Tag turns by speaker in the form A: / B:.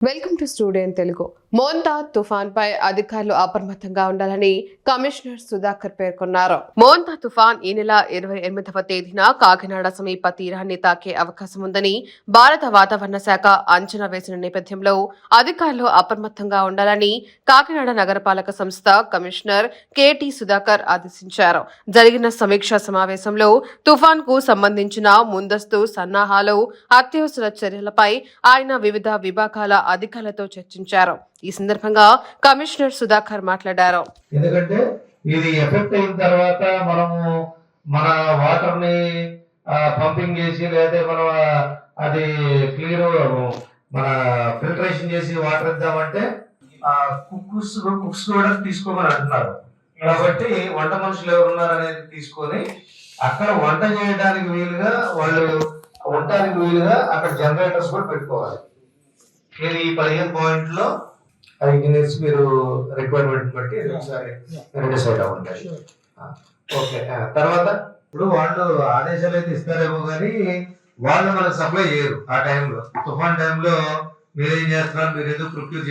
A: Welcome to studio Telugu. Montha తుఫాన్ పై అధికారులు అప్రమత్తంగా ఉండాలని కమిషనర్ సుధాకర్ పేర్కొన్నారు. మోంతా తుఫాన్ ఈ నెల ఇరవై ఎనిమిదవ తేదీన కాకినాడ సమీప తీరాన్ని తాకే అవకాశం ఉందని భారత వాతావరణ శాఖ అంచనా వేసిన నేపథ్యంలో అధికారులు అప్రమత్తంగా ఉండాలని కాకినాడ నగరపాలక సంస్థ కమిషనర్ కెటి సుధాకర్ ఆదేశించారు. జరిగిన సమీక్షా సమావేశంలో తుఫాన్కు సంబంధించిన ముందస్తు సన్నాహాలు అత్యవసర చర్యలపై ఆయన వివిధ విభాగాల అధికారుల అధికారులతో చర్చించారు. ఈ సందర్భంగా కమిషనర్ సుధాకర్ మాట్లాడారు.
B: ఎందుకంటే ఇది ఎఫెక్ట్ అయిన తర్వాత మనము మన వాటర్ని పంపింగ్ చేసి లేదా మనం అది క్లియర్ మన ఫిల్టరేషన్ చేసి వాటర్ ఇద్దామంటే కుక్స్ కుక్స్ కూడా తీసుకోమని అంటున్నారు కాబట్టి వంట మనుషులు ఎవరున్నారు అనేది తీసుకొని అక్కడ వంట చేయడానికి వీలుగా వాళ్ళు ఉండటానికి వీలుగా అక్కడ జనరేటర్స్ కూడా పెట్టుకోవాలి. ఇది ఈ పదిహేను పాయింట్లో అది ఇంజనీర్స్ మీరు రిక్వైర్మెంట్ బట్టి ఒకసారి డిసైడ్ అవ్వండి. ఓకే. తర్వాత? ఇప్పుడు వాళ్ళు ఆదేశాలు అయితే ఇస్తారేమో కానీ వాళ్ళు మనకు సప్లై చేయరు ఆ టైంలో. తుఫాన్ టైంలో మీరు ఏం చేస్తున్నారు మీరు ఎందుకు ప్రొక్యూర్